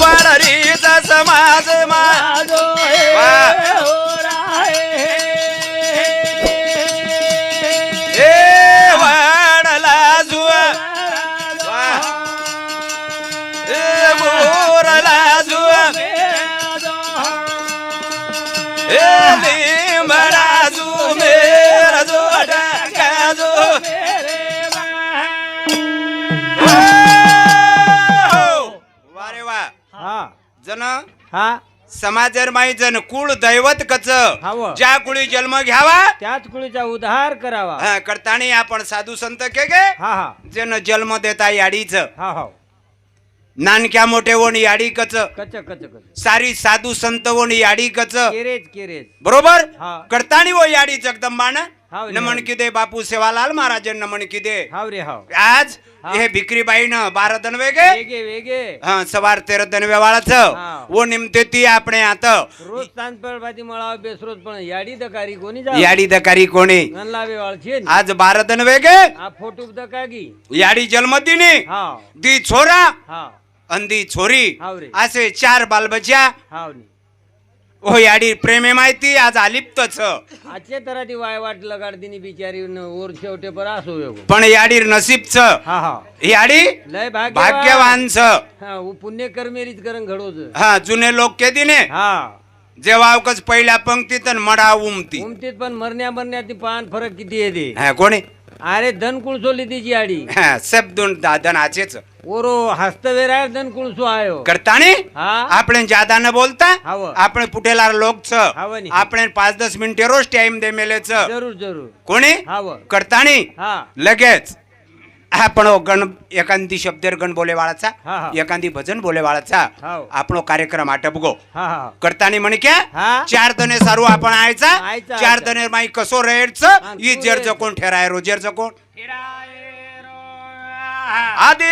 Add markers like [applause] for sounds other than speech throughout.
पाडरीचा समाज मा हा? समाजर माई जन कुळ दैवत कच. हाव. ज्या कुळी जन्म घ्यावा त्याच कुळीचा उद्धार करावा. हा, करतानी आपण साधू संत के गे? हा हा. जन जन्म देता याडीच. हा हा नानक्या मोठे वण याडी कच. कच कच कच. सारी साधू संत वण याडी कच. केरेज केरेज बरोबर? हा. करतानी वो याडी जगदंबान. हाव रे, नमन हाव. किदे बापू सेवालाल महाराज नमन किदे हाव रे हाव. आज हा. हे भिक्रीबाई न बारा दनवे गे? वेगे वेगे. हा सवार तेरा दनवे वाळाच. हा. वो निमते ती आपण आता. रोज तांदपळभाजी मळावा बेसरोज पण. याडी दकारी कोणी जा याडी दकारी कोणी? आज बारा दनवे गे? आ फोटो दकागी. याडी जन्मदिनी. हा. दी छोरा हा. अंदी छोरी. हाव रे. असे चार बालबच्या. हाव ओ याडी प्रेमे माहिती आज आलिप्तच आजचे तर ती वाय वाट लगाडतीनी बिचारी न ओर शेवटे पर असो योग पण याडी नसीबच हा हा. याडी लय भाग्यवान. भाग्यवानच. हा उ पुण्य कर्मेरीच करण घडवच हा जुने लोक के दिने हा. जेव्हा अवकच पहिल्या पंक्तीत मडा उमती उमतीत पण मरण्या मरण्यात पान फरक किती येते हा, कोणी? अरे धन कुळसोली तिची आडी. हा, सब दोन दादनाचेच ओरो हस्तवेराय धन कुळसो आयो. करतानी? हा. आपण ज्यादा न बोलता. आपण पुटेला लोकच. आपण पाच दस मिनिटे रोज टाइम दे मेलेच. जरूर जरूर. कोणी? करतानी? लगेच. शब्देर गण बोले वाळाचा हा, हा. एखादी भजन बोले वाळाचा हाव. आपण कार्यक्रम आटपगो हा हा करतानी म्हणे क्या हा. चार दने सारू आपण आयचा चार. दने माई कसो रेडच ही तू जेरचं रेड. कोण ठेराय रोजेरचं कोण आदि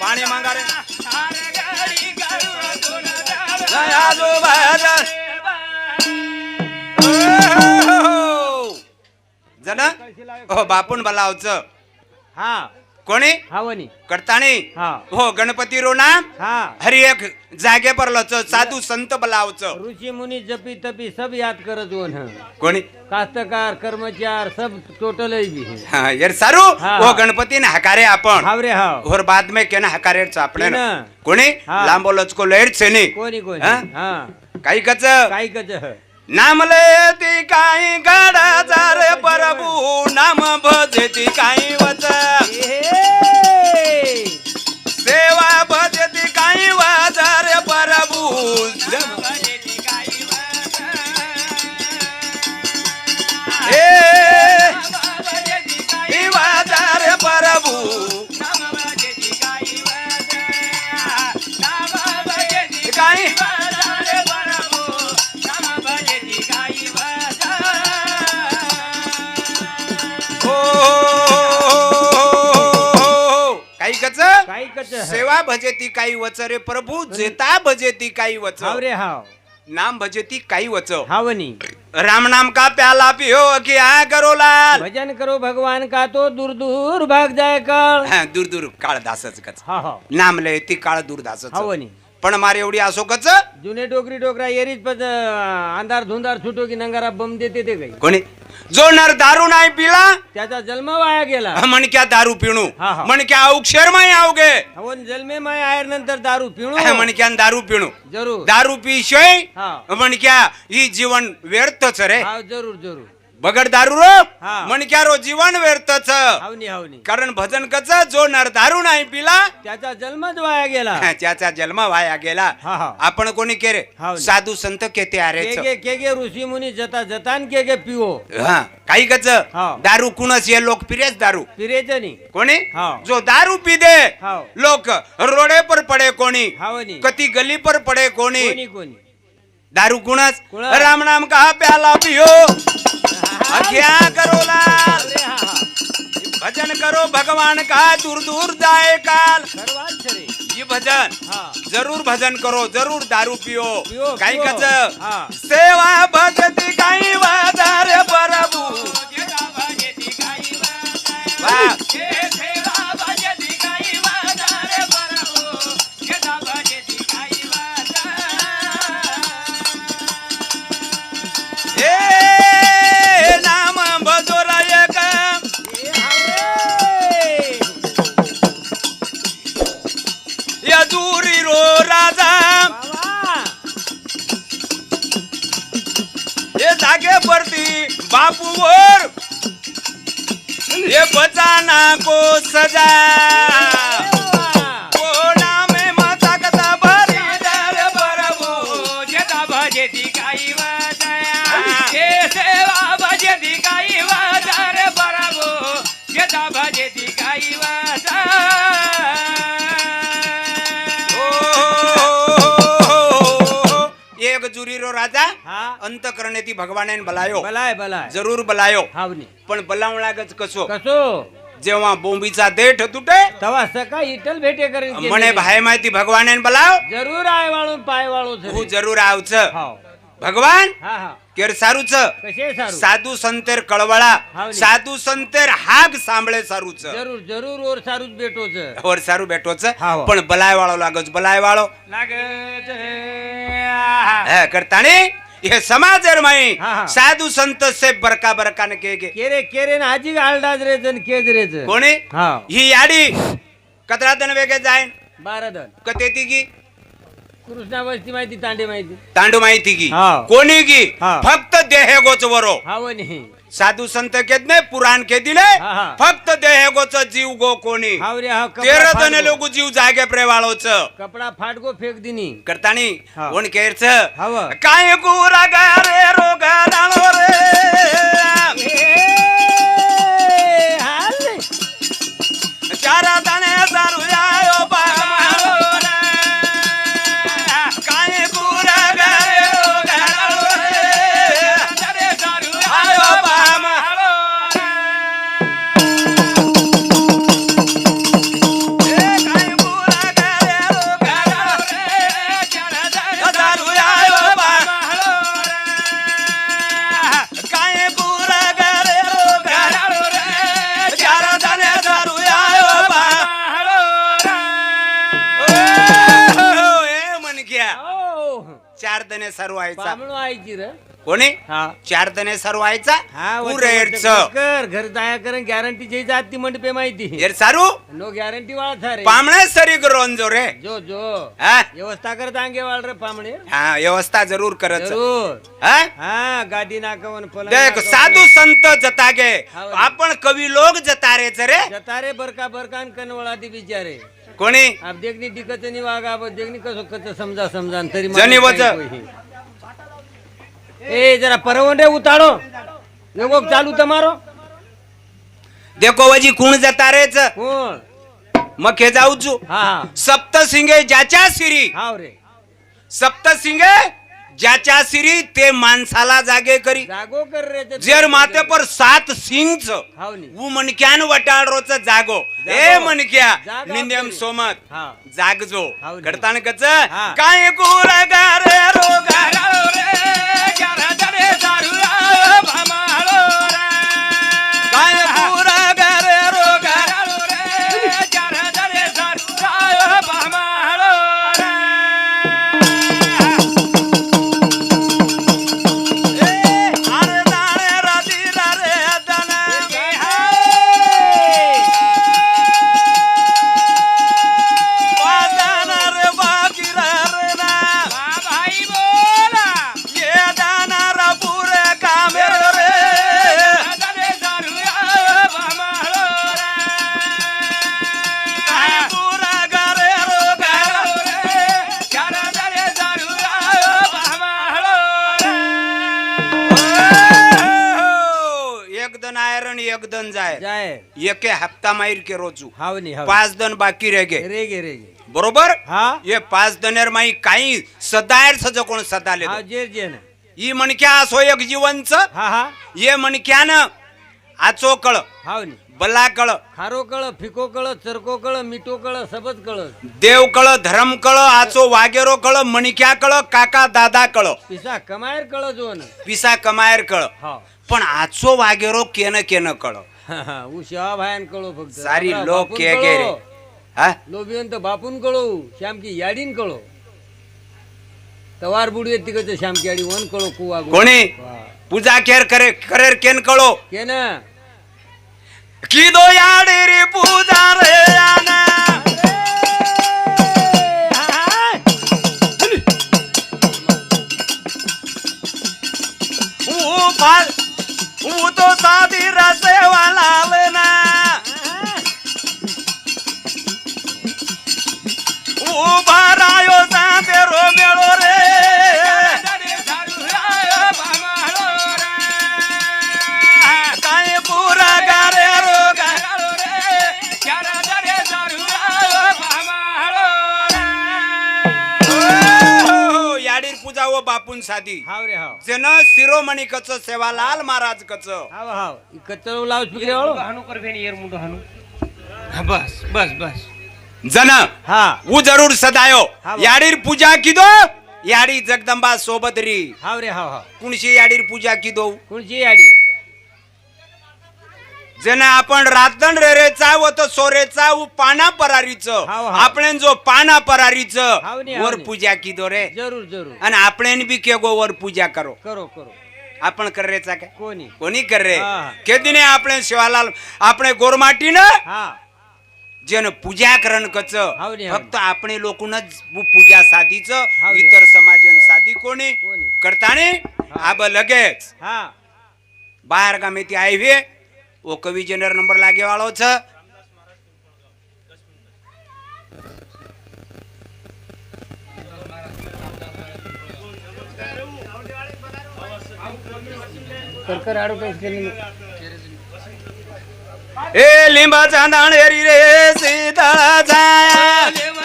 पाणी मागा रे. आजो बाजार जन हो बापून बलावच. हा. कोणी? हावनी. करताणी. हा. हो गणपती रो नाम हा. हरी एक जागे परलच साधू संत बलावच. ऋषी मुनी जपी तपी सब याद करत वन. कोणी? कास्तकार कर्मचार सब टोटल भी हा, यार सारू? हा. हो गणपती ने हकारे आपण. हाव रे हाव और बाद में केना हकारे आपले केनं? कोणी? हा. लांबोलच को लेट सेने कोणी कोणी? हा? हा. काही कच काय कच नामले ती काही गाडा रे प्रभू नाम भजती काही वच. सेवा भजती काही वाजार प्रभू. सेवा भजेती काही वच रे प्रभू जेता भजेती काही वच। हाव रे हाव। नाम भजेती काही वच। हावनी। राम नाम का प्याला पियो की आ करो लाल। भजन करो भगवान का तो दूर दूर भाग जाय कळ। हा, दूर दूर काळ दासच कच। हा हा नाम लय ती काळ दूर दासच। हावनी। पण मारे एवढी असो कच। जुने डोकरी डोकरा येरीच पण अंधार धुंदार सुटो की नंगारा बम देते ते काही। कोणी? जो नर दारू नाही पिला त्याचा जन्म वाया गेला म्हणक्या दारू पिणू हा, हा. म्हणक्या अवक्षर माय आवगे हवन जन्मे माय आयर नंतर दारू पिणू म्हणक्या दारू पिणू जरूर दारू पिशय हा म्हणक्या ही जीवन व्यर्थच रे हा जरूर जरूर बगड दारू रो? हा. मणक्या रो जीवन व्यर्थच. हावनी हावनी. कारण भजन कच जो नर दारू नाही पिला त्याचा जन्मच वाया गेला. [laughs] त्याचा जन्म वाया गेला. हा, हा. आपण कोणी केरे? हाव. साधू संत केते के गे के गे ऋषी मुनी जता जतान के गे पिओ हा काही कच हा. दारू कुणच ये? लोकप्रियच दारू. पिरेच नी. कोणी? हा. जो दारू पी दे हाव. लोक रोडे पर पडे कोणी. हावनी. कती गली पर पडे कोणी. कोणी कोणी. दारू कुणच कुणच? राम नाम का प्याला पियो. अख्या करो लाल हा, हा. भजन करो भगवान का दूर दूर जाए काल ये भजन हा जरूर भजन करो जरूर दारू पियो काही. कच हा. सेवा भक्ती काही वादारे प्रभू वा. पडती बापू वर ये बचाना को हा अंत करणे ती भगवाने बलायो बलाय बलाय जरूर बलायो हावनी पण बलावणागच कसो कसो जेव्हा बोंबीचा देठ तुटे तवा सका इटल भेटे करेन केली. म्हणे भाय माहिती भगवाने बलाव जरूर आय वाळून पाय वाळू हू जरूर आवच हाव भगवान हा हा केर सारूच कसे सारू साधू संतेर कळवळा हावनी. साधू संतेर हाग सांभळे सारूच जरूर जरूर ओर सारूच भेटोच वर सारू भेटोच हाव. पण बलाय वाळो लागच बलाय वाळो लागत हे करताने हे समाजर माई। हा, हा. साधू संत से बरका बरका न के गे। केरे केरे ना आजी आलडाज रेच आणि केज रेच कोणी? हा। ही याडी कतरा दन वेगे जाईन बारा दन। कते ती गी? कृष्णा वस्ती माहिती तांडे माहिती। तांडू माहिती गी। हा. कोणी हा. फक्त देहे गोच वरो हावनी साधू संत केत नाही पुराण के दिले हा, हा. फक्त देहे गोच जीव गो कोणी हाव रे हा तेरा जण. लोक जीव जागे प्रेवाळोच कपडा फाटगो फेक दिनी करतानी हा. कोण केरच हाव. काय गुरा रे रोगा रे रे कोणी? हा. चार दणे सर्व व्हायचा हा कर घर जाया कर गॅरंटी जे जात ती मंडपे माहिती. येर सारू? नो गॅरंटी वाळ थारे पामणे सरी रोंजो रे. जो जो. हा? व्यवस्था कर तांगे वाळ रे पामणे. हा व्यवस्था जरूर करत जरूर. हा? हा गादी नाकावन पलंग देख. साधू संत जतागे. आपण कवी लोक जतारेच रे. जतारे बरका बरकान कनवळा ती बिचारे. कोणी? अब देखनी दिक्कत नहीं वागा देखनी कसो कच समजा समजा न तरी जनी वच. काही कोई. ए जरा परवंडे उताळो लोगो चालू તમારો देखो वजी कुण जतारेच कोण मग हे जाऊ चू हा हा सप्त सिंगे ज्याच्या सिरी हाव रे सप्त सिंगे ज्याच्या सिरी ते माणसाला जागे करी जागो कर रे ते. जर माते पर सात सिंगच हाव नी ऊ मनक्यान वटाळरोच जागो ए जागो. मनक्या जागा निंदेम आपली. सोमत हा जागजो हाव नी. करताना कच हा. काय गुरगार रोगार एके हप्ता माहीर के रोजू. नी पाच दन बाकी रह गे रे गे रे गे. बरोबर? हा? ये पाच दनेर माई काही सदायर सज कोण सदाले जे जे ना ही मणक्या असो एक जीवनच हा हा. ये मणक्यान आचो कळ नी बला कळ खारो कळ फिको कळ चरको कळ मिठो कळ सबच कळ. देव कळ धर्म कळ आचो वागेरो कळ मणक्या कळ काका दादा कळ. पिसा कमायर कळ जो ना पिसा कमायर कळ. हाव पण आचो वागेरो केन केन [laughs] शिवा भायान कळो फक्त. सारी आपला लोक बापून के गे रे. कळो. हा? लोभियंत बापून कळो श्यामकी याडीन कळो. तवार बुडी तिकडचं श्यामकी याडी वन कळो कुवा गो. कोणी? वा. पूजा केर करे करेर केन कळो. के ना किदो याडे रे पूजा रे आना ऊ फाल ऊ तो साधी रसे वाला बापून साधी. हाव रे हाव. जन शिरोमणी कच सेवालाल महाराज कच हाव. हाव कच्चर लाव स्पीकर आवळो हाणू कर फेनी एर मुंडो हाणू हा, बस बस बस. जन हा. ऊ जरूर सदायो. हा. याडीर पूजा किदो? याडी जगदंबा सोबत री. हाव रे हाव हाव. कुणशी याडीर पूजा किदो? कोणची याडी जन आपण रातन रेरेचा व तो सोरेचा उ पाना परारीच हाव, हाव. आपण जो पाना परारीच हाव नी, हाव वर नी. पूजा किदो रे जरूर जरूर आणि आपण बी के गो वर पूजा करो करो करो आपण कर रेचा काय कोणी कोणी कर रे हा. के दिने આપણે शिवालाल આપણે गोरमाटी न हा જેને પૂજા કરણ કચ હાવ ને, હાવ ફક્ત આપણે લોકોને જ પૂજા સાધી છે હાવ ને. ઇતર સમાજન સાધી ઓકવી જેનર નંબર લાગ્યો વાળો છે એ લીંબા ચાંદાણ હેરી રે સીતા જાય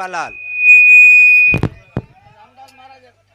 वालाल